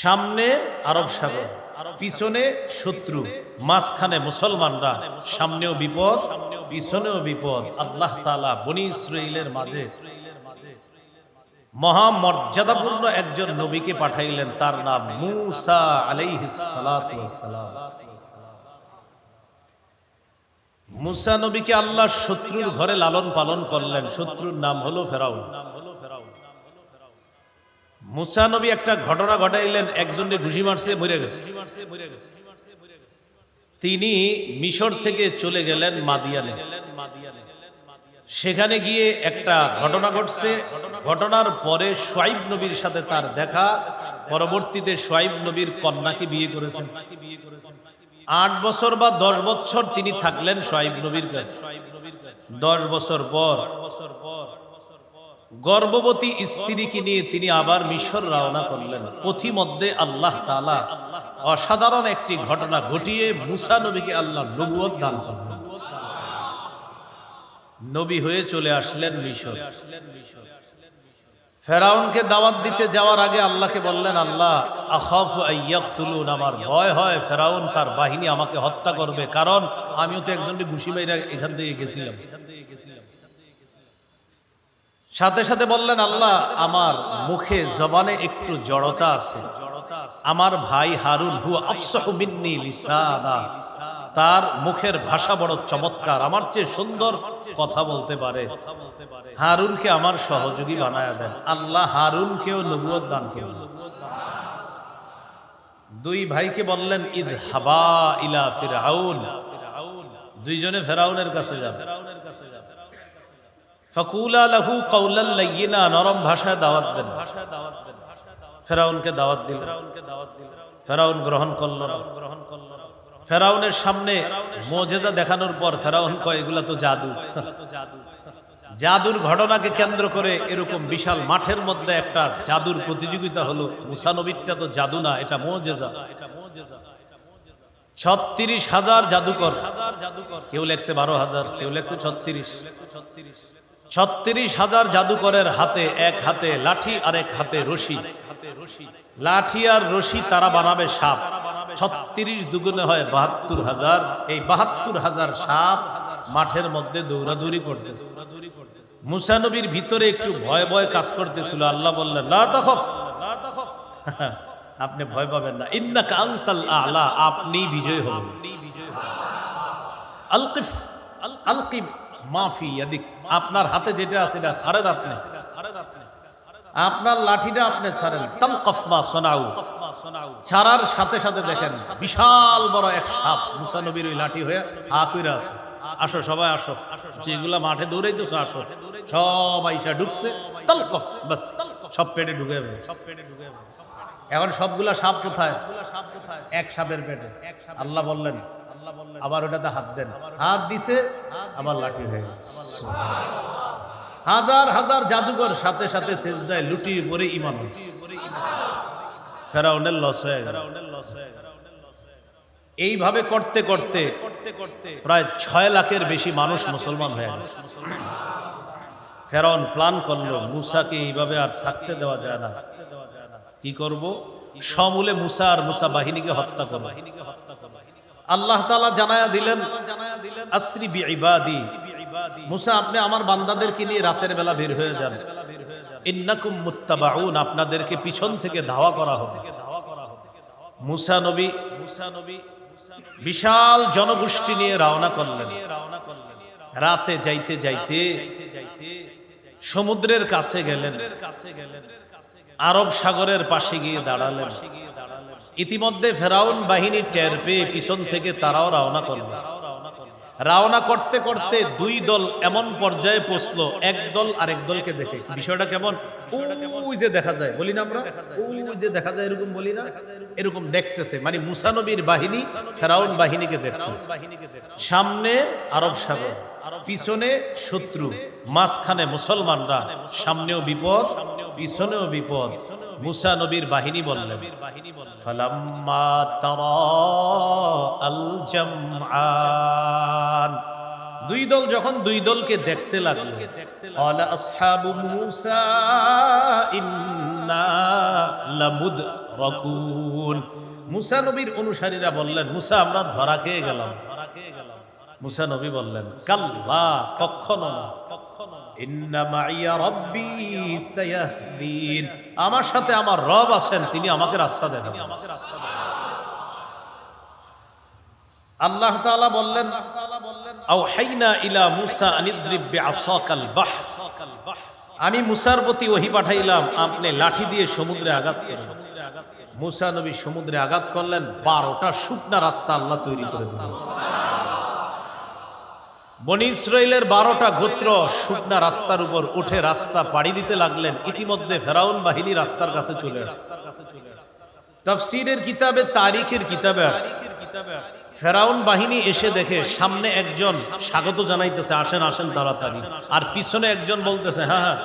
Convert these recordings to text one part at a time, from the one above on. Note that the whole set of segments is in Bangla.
সামনে আরব সাগর, পিছনে শত্রু, মাঝখানে মুসলমানরা, সামনেও বিপদ, পিছনেও বিপদ। আল্লাহ তালা বনি ইসরাইলের মাঝে মহামর্যাদাপূর্ণ একজন নবীকে পাঠাইলেন, তার নাম মুসা মুসা নবীকে আল্লাহ শত্রুর ঘরে লালন পালন করলেন। শত্রুর নাম হলো ফেরাউন। মুসা নবী একটা ঘটনা ঘটাইলেন, একজনকে ঘুষি মারছে, মরে গেছে। তিনি মিশর থেকে চলে গেলেন মাদিয়ানে। সেখানে গিয়ে একটা ঘটনা ঘটছে। ঘটনার পরে সোয়াইব নবীর সাথে তার দেখা। পরবর্তীতে সোয়াইব নবীর কন্যাকে বিয়ে করেছেন। আট বছর বা দশ বছর তিনি থাকলেন সোয়াইব নবীর কাছে। দশ বছর পর গর্ভবতী স্ত্রীকে নিয়ে তিনি আবার মিশর রওনা করলেন। পথিমধ্যে আল্লাহ তালা অসাধারণ একটি ঘটনা ঘটিয়ে মুসা নবীকে আল্লাহ নবুয়ত দান করলেন। নবী হয়ে চলে আসলেন মিশর। ফেরাউনকে দাওয়াত দিতে যাওয়ার আগে আল্লাহকে বললেন, আল্লাহ, আখফ তুলুন আমার ভয় হয়। ফেরাউন তার বাহিনী আমাকে হত্যা করবে। কারণ আমিও তো একজনকে ঘুষি মাইরা এখান থেকে গেছিলাম। সাথে সাথে বললেন, আল্লাহ, আমার মুখে জবানে একটু জড়তা আছে। আমার ভাই হারুন হু তার মুখের ভাষা বড় চমৎকার, আমার চেয়ে সুন্দর কথা বলতে পারে। হারুনকে আমার সহযোগী বানায় দেন। আল্লাহ হারুনকেও নবুয়ত দান করলেন দুই ভাইকে বললেন ঈদ হাবা ইলা ফিরাউন দুইজনে ফেরাউনের কাছে যাবে লাহু নরম ভাষায় দাওয়াত দেন ভাষায় দাওয়াত দেন। ফেরাউনকে দাওয়াত দিল। ফেরাউনকে দাওয়াত দিল ফেরাউন গ্রহণ করল গ্রহণ করল ফেরাউনের সামনে মোজেজা দেখানোর পর ফেরাউন কয়, এগুলা তো জাদু। জাদুর ঘটনাকে কেন্দ্র করে এরকম বিশাল মাঠের মধ্যে একটা জাদুর প্রতিযোগিতা হলো। মুসানবিরটা তো জাদু না, এটা মোজেজা। ছত্রিশ হাজার জাদুকর। হাজার জাদুকর কেউ লেখছে বারো হাজার, কেউ লেখছে ছত্রিশ ছত্রিশ। ছত্রিশ হাজার জাদুকরের হাতে এক হাতে লাঠি আর এক হাতে রশি। লাঠি আর রশি তারা বানাবে সাপ। ছত্রিশ দুগুণে হয় বাহাত্তর হাজার এই বাহাত্তর হাজার সাপ মাঠের মধ্যে দৌড়াদৌড়ি করতেছে। মুসানবীর ভিতরে একটু ভয় ভয় কাজ করতেছিল। আল্লাহ বললেন আপনি ভয় পাবেন না। ইন্না কান্তাল আলা। আপনি বিজয় হবেন। আলকিফ আলকিব মাফি ইয়াদিক। আপনার হাতে যেটা আছে এটা ছাড়েন আপনি। আপনার লাঠিটা আপনি ছাড়েন। তাল কফমা সোনাউ। ছাড়ার সাথে সাথে দেখেন, বিশাল বড় এক সাপ মুসা নবীর ওই লাঠি হয়ে হা আছে। আসো সবাই, আসো। যেগুলা মাঠে দৌড়াইতেছো, আসো। সব আইসা ঢুকছে। তাল কফ বাস। সব পেটে ঢুকে সব পেটে ঢুকে এখন সবগুলা সাপ কোথায়? এক সাপের পেটে। আল্লাহ বললেন আবার ওটাতে হাত দেন। হাত দিছে আবার লাঠি হয়ে গেছে হাজার হাজার জাদুঘর সাথে সাথে সেজদায় লুটিয়ে পরে ইমান ফেরাউনের লস হয়ে গেল। এইভাবে করতে করতে প্রায় ছয় লাখের বেশি মানুষ মুসলমান হয়ে গেছে। ফেরাউন প্ল্যান করল মুসাকে এইভাবে আর থাকতে দেওয়া যায় না। কি করব? সমূলে মুসা আর মুসা বাহিনীকে হত্যা করব আল্লাহ তালা জানায়া দিলেন মুসা আপনি আমার বান্দাদেরকে নিয়ে রাতের বেলা বের হয়ে যান। ইন্নাকুম মুত্তাবাউন আপনাদেরকে পিছন থেকে ধাওয়া করা হবে। মুসা নবী মুসা নবী বিশাল জনগোষ্ঠী নিয়ে রওনা করলেন। রাতে যাইতে যাইতে সমুদ্রের কাছে গেলেন। আরব সাগরের পাশে গিয়ে দাঁড়ালেন। ইতিমধ্যে ফেরাউন বাহিনী টের পেয়ে পিছন থেকে তারাও রওনা করলেন রওনা করতে করতে দুই দল এমন পর্যায়ে পৌঁছলো, এক দল আরেক দলকে দেখে। বিষয়টা কেমন? ওই যে দেখা যায়, বলি না আমরা? ওই যে দেখা যায়, এরকম বলি না? এরকম দেখতেছে। মানে মুসানবীর বাহিনী ফেরাউন বাহিনীকে দেখতেছে। সামনে আরব সাগর, পিছনে শত্রু, মাঝখানে মুসলমানরা। সামনেও বিপদ, পিছনেও বিপদ। মুসা নবীর বাহিনী বললেন ফালাম্মা তারা আল জামআন দুই দল যখন দুই দলকে দেখতে লাগল ক্বালা আসহাবু মূসা ইন্না লামুদ মুগরাকুন মুসা নবীর অনুসারীরা বললেন মুসা আমরা ধরা খেয়ে গেলাম। ধরা খেয়ে গেলাম। মুসা নবী বললেন কাল্লা কখনো না। আমার সাথে আমার রব আছেন, তিনি আমাকে রাস্তা দেন। আল্লাহ তাআলা বললেন আমি মুসার প্রতি ওহি পাঠাইলাম, আপনি লাঠি দিয়ে সমুদ্রে আঘাত করেন মুসা নবী সমুদ্রে আঘাত করলেন, বারোটা শুকনা রাস্তা আল্লাহ তৈরি করে দিলেন। বনি ইসরায়েলের বারোটা গোত্র শুকনা রাস্তার উপর উঠে রাস্তা পাড়ি দিতে লাগলেন। ইতিমধ্যে ফেরাউন বাহিনী রাস্তার কাছে চলে আসছে। তফসিরের কিতাবে, তারিখের কিতাবে ফেরাউন বাহিনী এসে দেখে সামনে একজন স্বাগত জানাইতেছে, আসেন আসেন তাড়াতাড়ি। আর পিছনে একজন বলতেছে হ্যাঁ হ্যাঁ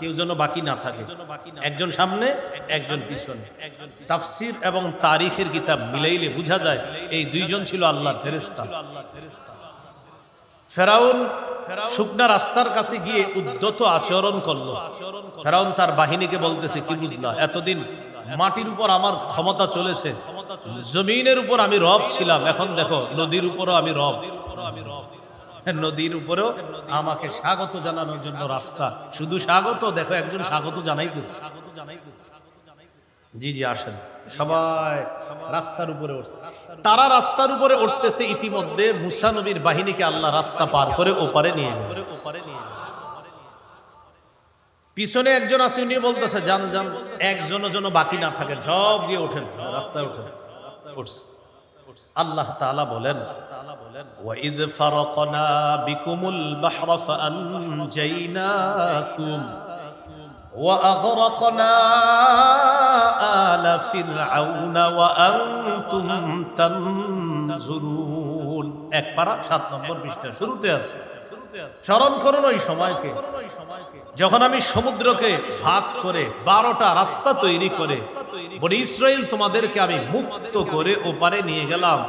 কেউ যেন বাকি না থাকে। একজন সামনে, একজন পিছনে। তাফসির এবং তারিখের কিতাব মিলাইলে বোঝা যায়, এই দুইজন ছিল আল্লাহ ফেরেস্তা ফেরাউন শুকনা রাস্তার কাছে গিয়ে উদ্যত আচরণ করল। ফেরাউন তার বাহিনীকে বলতেছে, কি বুঝলা? এতদিন মাটির উপর আমার ক্ষমতা চলেছে। জমিনের উপর আমি রব ছিলাম। এখন দেখো, নদীর উপরও আমি রব। নদীর উপরেও আমাকে স্বাগত জানানোর জন্য রাস্তা। শুধু স্বাগত, দেখো একজন স্বাগত জানাইতেছে। জি জি আসেন। সবাই রাস্তার উপরে উঠছে। তারা রাস্তার উপরে উঠতেছে ইতিমধ্যে মুসা নবীর বাহিনীকে আল্লাহ রাস্তা পার করে ওপারে নিয়ে পিছনে একজন আছে উনি বলতেছে যান যান একজন যেন বাকি না থাকে। সব গিয়ে ওঠেন রাস্তায় ওঠেন। উঠছে। আল্লাহ তালা বলেন ওয়াইদ ফারাকনা বিকুমুল বাহরা ফাআনজাইনাকুম ওয়া آل فرعون وأنتم تنظرون এক পারা সাত নম্বর পৃষ্ঠা শুরুতে আছে স্মরণ করুন ওই সময়কে যখন আমি সমুদ্রকে ভাগ করে বারোটা রাস্তা তৈরি করে বলে ইসরায়েল তোমাদেরকে আমি মুক্ত করে ওপারে নিয়ে গেলাম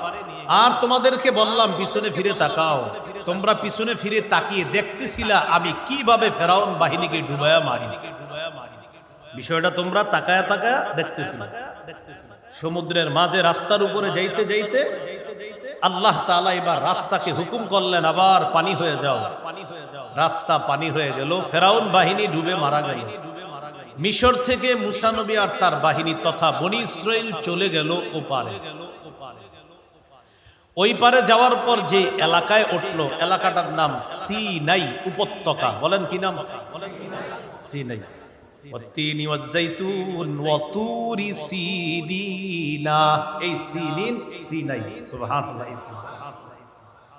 আর তোমাদেরকে বললাম পিছনে ফিরে তাকাও তোমরা পিছনে ফিরে তাকিয়ে দেখতেছিলা আমি কিভাবে ফেরাউন বাহিনীকে ডুবায়া মারি বিষয়টা তোমরা তাকায়া তাকায়া দেখতেছিল সমুদ্রের মাঝে রাস্তার উপরে যাইতে যাইতে আল্লাহ তাআলা এবার রাস্তাকে হুকুম করলেন, আবার পানি হয়ে যাও। রাস্তা পানি হয়ে গেল, ফেরাউন বাহিনী ডুবে মারা গেল। মিশর থেকে মুসা নবী আর তার বাহিনী তথা বনি ইসরাইল চলে গেল ওপারে। ওই পারে যাওয়ার পর যে এলাকায় উঠল, এলাকাটার নাম সিনাই উপত্যকা। বলেন কি নাম? সিনাই। والتين والزيتون وطور سينين এই সিনিন সিনাই সুবহানাল্লাহ